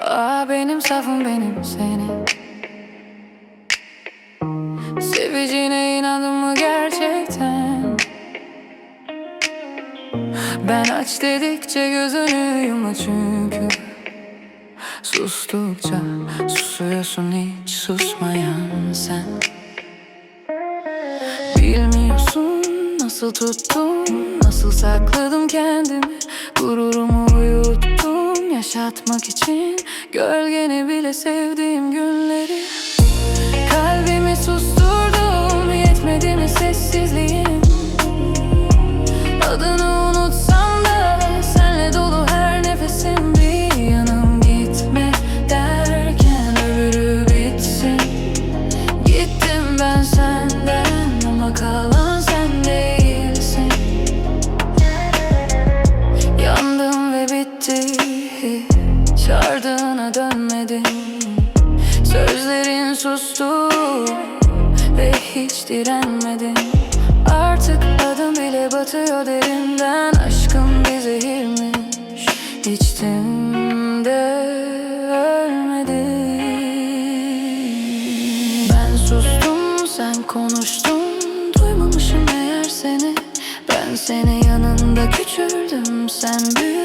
Aa, benim safım benim seni Seveceğine inandın mı gerçekten? Ben aç dedikçe gözünü yuma çünkü. Sustukça susuyorsun hiç susmayan sen. nasıl tuttum Nasıl sakladım kendimi? Gururumu uyuttum Yaşatmak için. Gölgeni bile sevdiğim günleri. Kalbimi susturdum Dönmedim Sözlerin sustu ve hiç direnmedin Artık adım bile batıyor derinden. Aşkım bir zehirmiş. İçtim de ölmedim Ben sustum sen konuştun. Duymamışım eğer seni. Ben seni yanında küçüldüm Sen büyüdün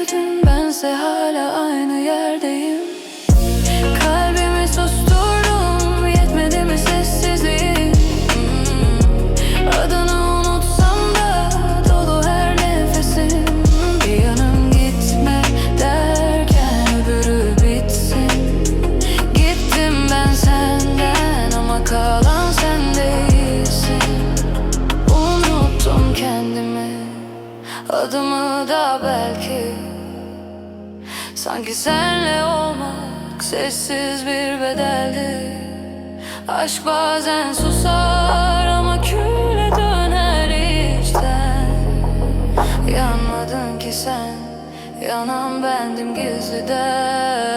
Belki. Sanki senle olmak Sessiz bir bedeldi. Aşk bazen susar Ama küle döner içten. Yanmadın ki sen Yanan bendim gizliden